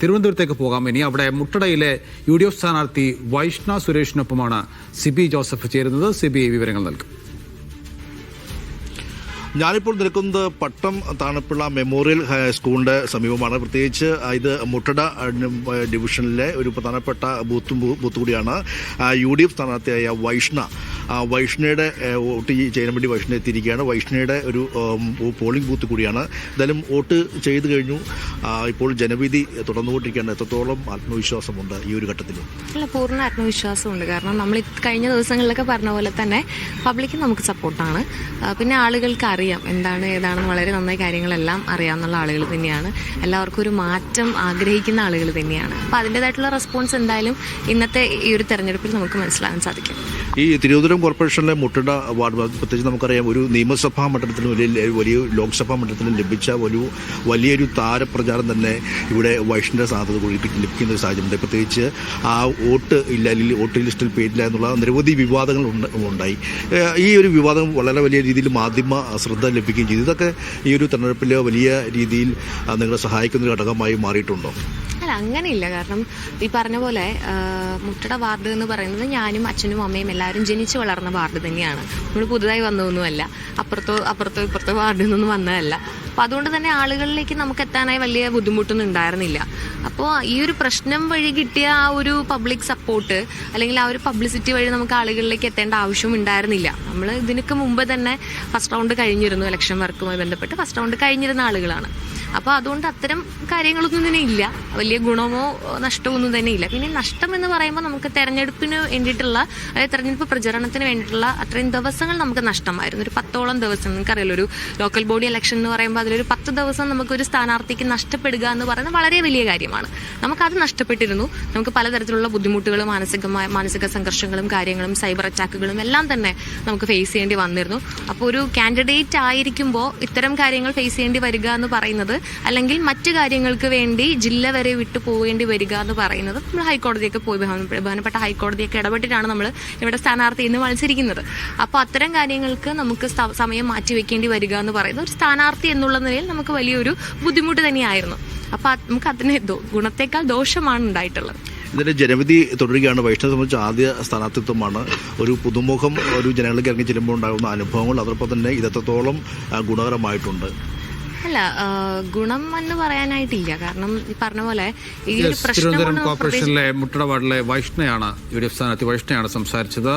തിരുവനന്തപുരത്തേക്ക് പോകാം. ഇനി അവിടെ മുട്ടടയിലെ യു ഡി എഫ് സ്ഥാനാർത്ഥി വൈഷ്ണ സുരേഷിനൊപ്പമാണ് സിബി ജോസഫ് ചേരുന്നത്. സിബി വിവരങ്ങൾ നൽകും. ഞാനിപ്പോൾ നിൽക്കുന്നത് പട്ടം താണപ്പിള്ള മെമ്മോറിയൽ സ്കൂളിന്റെ സമീപമാണ്. പ്രത്യേകിച്ച് ഇത് മുട്ടട ഡിവിഷനിലെ ഒരു പ്രധാനപ്പെട്ട ബൂത്ത് ബൂത്ത് കൂടിയാണ്. യു ഡി എഫ് സ്ഥാനാർത്ഥിയായ വൈഷ്ണ വൈഷ്ണയുടെ വോട്ട് ചെയ്യാൻ വേണ്ടി വൈഷ്ണ എത്തിയിരിക്കുകയാണ്. വൈഷ്ണയുടെ ഒരു പോളിംഗ് ബൂത്ത് കൂടിയാണ്. എന്തായാലും വോട്ട് ചെയ്തു കഴിഞ്ഞു. ഇപ്പോൾ ജനവിധി തുടർന്നുകൊണ്ടിരിക്കുകയാണ്. എത്രത്തോളം ആത്മവിശ്വാസമുണ്ട് ഈ ഒരു ഘട്ടത്തിൽ? അല്ല പൂർണ ആത്മവിശ്വാസമുണ്ട്. കാരണം നമ്മൾ കഴിഞ്ഞ ദിവസങ്ങളിലൊക്കെ പറഞ്ഞ പോലെ തന്നെ പബ്ലിക്ക് നമുക്ക് സപ്പോർട്ടാണ് പിന്നെ ആളുകൾക്ക് അറിയാം എന്താണ് ഏതാണെന്ന് വളരെ നന്നായി കാര്യങ്ങളെല്ലാം അറിയാവുന്ന ആളുകൾ തന്നെയാണ്. എല്ലാവർക്കും ഒരു മാറ്റം ആഗ്രഹിക്കുന്ന ആളുകൾ തന്നെയാണ്. അപ്പോൾ അതിന്റെതായിട്ടുള്ള റെസ്പോൺസ് എന്തായാലും ഇന്നത്തെ ഈ ഒരു തെരഞ്ഞെടുപ്പിൽ നമുക്ക് മനസ്സിലാകാൻ സാധിക്കും. ഈ തിരുവനന്തപുരം കോർപ്പറേഷനിലെ മുട്ടട വാർഡ് പ്രത്യേകിച്ച് നമുക്കറിയാം ഒരു നിയമസഭാ മണ്ഡലത്തിലും വലിയ വലിയ ലോക്സഭാ മണ്ഡലത്തിലും ലഭിച്ച ഒരു വലിയൊരു താരപ്രചാരം തന്നെ ഇവിടെ വൈഷ്ണവ സാധ്യത കൂടി ലഭിക്കുന്ന ഒരു സാഹചര്യമുണ്ട്. പ്രത്യേകിച്ച് ആ വോട്ട് ഇല്ല അല്ലെങ്കിൽ വോട്ട് ലിസ്റ്റിൽ പേരില്ല എന്നുള്ള നിരവധി വിവാദങ്ങൾ ഉണ്ടായി. ഈ ഒരു വിവാദം വളരെ വലിയ രീതിയിൽ മാധ്യമ ശ്രദ്ധ ലഭിക്കുകയും ചെയ്തു. ഇതൊക്കെ ഈ ഒരു തെരഞ്ഞെടുപ്പിൽ വലിയ രീതിയിൽ നിങ്ങളെ സഹായിക്കുന്ന ഒരു ഘടകമായി മാറിയിട്ടുണ്ടോ? അല്ല അങ്ങനെയില്ല. കാരണം ഈ പറഞ്ഞ പോലെ മുട്ടട വാർഡ് എന്ന് പറയുന്നത് ഞാനും അച്ഛനും അമ്മയും എല്ലാവരും ജനിച്ചു വളർന്ന വാർഡ് തന്നെയാണ്. നമ്മൾ പുതുതായി വന്നതൊന്നുമല്ല. അപ്പുറത്തോ അപ്പുറത്തോ ഇപ്പുറത്തോ വാർഡിൽ നിന്നൊന്നും വന്നതല്ല. അപ്പം അതുകൊണ്ട് തന്നെ ആളുകളിലേക്ക് നമുക്ക് എത്താനായി വലിയ ബുദ്ധിമുട്ടൊന്നും ഉണ്ടായിരുന്നില്ല. അപ്പോൾ ഈ ഒരു പ്രശ്നം വഴി കിട്ടിയ ആ ഒരു പബ്ലിക് സപ്പോർട്ട് അല്ലെങ്കിൽ ആ ഒരു പബ്ലിസിറ്റി വഴി നമുക്ക് ആളുകളിലേക്ക് എത്തേണ്ട ആവശ്യം ഉണ്ടായിരുന്നില്ല. നമ്മൾ ഇതിനൊക്കെ മുമ്പ് തന്നെ ഫസ്റ്റ് റൗണ്ട് കഴിഞ്ഞിരുന്നു ഇലക്ഷൻ വർക്കുമായി ബന്ധപ്പെട്ട്. ഫസ്റ്റ് റൗണ്ട് കഴിഞ്ഞിരുന്ന ആളുകളാണ്. അപ്പോൾ അതുകൊണ്ട് അത്തരം കാര്യങ്ങളൊന്നും തന്നെ ഇല്ല. വലിയ ഗുണമോ നഷ്ടമോ ഒന്നും തന്നെ ഇല്ല. പിന്നെ നഷ്ടം എന്ന് പറയുമ്പോൾ നമുക്ക് തെരഞ്ഞെടുപ്പിന് വേണ്ടിയിട്ടുള്ള അതായത് തെരഞ്ഞെടുപ്പ് പ്രചരണത്തിന് വേണ്ടിയിട്ടുള്ള അത്രയും ദിവസങ്ങൾ നമുക്ക് നഷ്ടമായിരുന്നു. ഒരു പത്തോളം ദിവസം. നിങ്ങൾക്കറിയാലോ ഒരു ലോക്കൽ ബോഡി ഇലക്ഷൻ എന്ന് പറയുമ്പോൾ അതിലൊരു പത്ത് ദിവസം നമുക്ക് ഒരു സ്ഥാനാർത്ഥിക്ക് നഷ്ടപ്പെടുക എന്ന് പറയുന്നത് വളരെ വലിയ കാര്യമാണ്. നമുക്കത് നഷ്ടപ്പെട്ടിരുന്നു. നമുക്ക് പലതരത്തിലുള്ള ബുദ്ധിമുട്ടുകളും മാനസികമായ മാനസിക സംഘർഷങ്ങളും കാര്യങ്ങളും സൈബർ അറ്റാക്കുകളും എല്ലാം തന്നെ നമുക്ക് ഫേസ് ചെയ്യേണ്ടി വന്നിരുന്നു. അപ്പോൾ ഒരു കാൻഡിഡേറ്റ് ആയിരിക്കുമ്പോൾ ഇത്തരം കാര്യങ്ങൾ ഫേസ് ചെയ്യേണ്ടി വരിക എന്ന് പറയുന്നത് അല്ലെങ്കിൽ മറ്റു കാര്യങ്ങൾക്ക് വേണ്ടി ജില്ല വരെ വിട്ടു പോകേണ്ടി വരിക എന്ന് പറയുന്നത് നമ്മൾ ഹൈക്കോടതിയൊക്കെ പോയി ബഹുമാന- ബഹുമാനപ്പെട്ട ഹൈക്കോടതിയൊക്കെ ഇടപെട്ടിട്ടാണ് നമ്മൾ ഇവിടെ സ്ഥാനാർത്ഥി ഇന്ന് മത്സരിക്കുന്നത്. അപ്പോൾ അത്തരം കാര്യങ്ങൾക്ക് നമുക്ക് സമയം മാറ്റിവെക്കേണ്ടി വരിക എന്ന് പറയുന്നത് ഒരു സ്ഥാനാർത്ഥി എന്നുള്ള നിലയിൽ നമുക്ക് വലിയൊരു ബുദ്ധിമുട്ട് തന്നെയായിരുന്നു. അപ്പോൾ നമുക്ക് അതിന് ഗുണത്തേക്കാൾ ദോഷമാണ് ഉണ്ടായിട്ടുള്ളത്. ഇതിന്റെ ജനവിധി തുടരുകയാണ്. വൈഷ്ണവ സംബന്ധിച്ച് ആദ്യ സ്ഥാനാർത്ഥിത്വമാണ് ഒരു പുതുമുഖം ഒരു ജനങ്ങളിലേക്ക് ഇറങ്ങി ചെല്ലുമ്പോൾ ഉണ്ടാകുന്ന അനുഭവങ്ങൾ. അതോടൊപ്പം തന്നെ ഇത് എത്രത്തോളം ഗുണകരമായിട്ടുണ്ട്. അല്ല ഗുണം എന്ന് പറയാനായിട്ടില്ല. കാരണം ഈ പറഞ്ഞ പോലെ ഈ ഒരു പ്രശ്നം തിരുവനന്തപുരം കൊണ്ട് കോർപ്പറേഷനിലെ മുട്ടടവാടിലെ വൈഷ്ണയാണ് യു ഡി എഫ് സ്ഥാനാർത്ഥി വൈഷ്ണയാണ് സംസാരിച്ചത്.